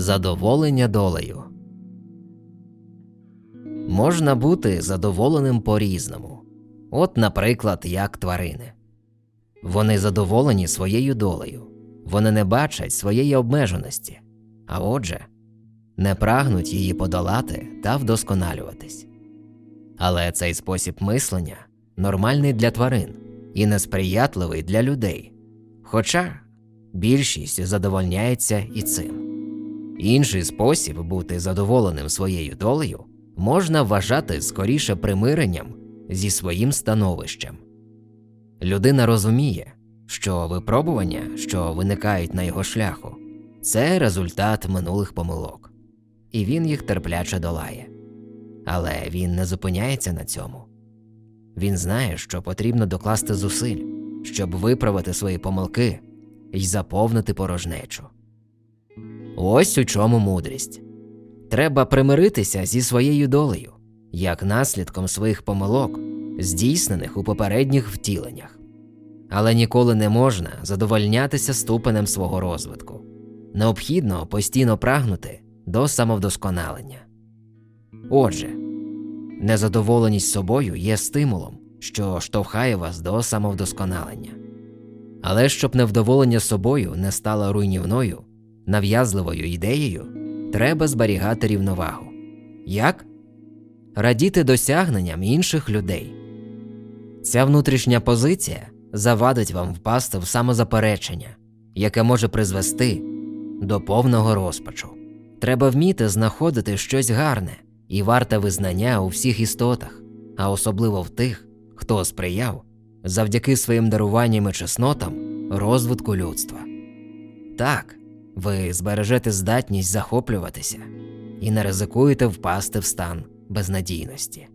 Задоволення долею. Можна бути задоволеним по-різному. От, наприклад, як тварини. Вони задоволені своєю долею, вони не бачать своєї обмеженості, а отже, не прагнуть її подолати та вдосконалюватись. Але цей спосіб мислення нормальний для тварин і несприятливий для людей, хоча більшість задовольняється і цим. Інший спосіб бути задоволеним своєю долею можна вважати скоріше примиренням зі своїм становищем. Людина розуміє, що випробування, що виникають на його шляху, це результат минулих помилок, і він їх терпляче долає. Але він не зупиняється на цьому. Він знає, що потрібно докласти зусиль, щоб виправити свої помилки і заповнити порожнечу. Ось у чому мудрість. Треба примиритися зі своєю долею, як наслідком своїх помилок, здійснених у попередніх втіленнях. Але ніколи не можна задовольнятися ступенем свого розвитку. Необхідно постійно прагнути до самовдосконалення. Отже, незадоволеність собою є стимулом, що штовхає вас до самовдосконалення. Але щоб невдоволення собою не стало руйнівною, нав'язливою ідеєю, треба зберігати рівновагу. Як? Радіти досягненням інших людей. Ця внутрішня позиція завадить вам впасти в самозаперечення, яке може призвести до повного розпачу. Треба вміти знаходити щось гарне і варте визнання у всіх істотах, а особливо в тих, хто сприяв завдяки своїм даруванням і чеснотам розвитку людства. Так, ви збережете здатність захоплюватися і не ризикуєте впасти в стан безнадійності.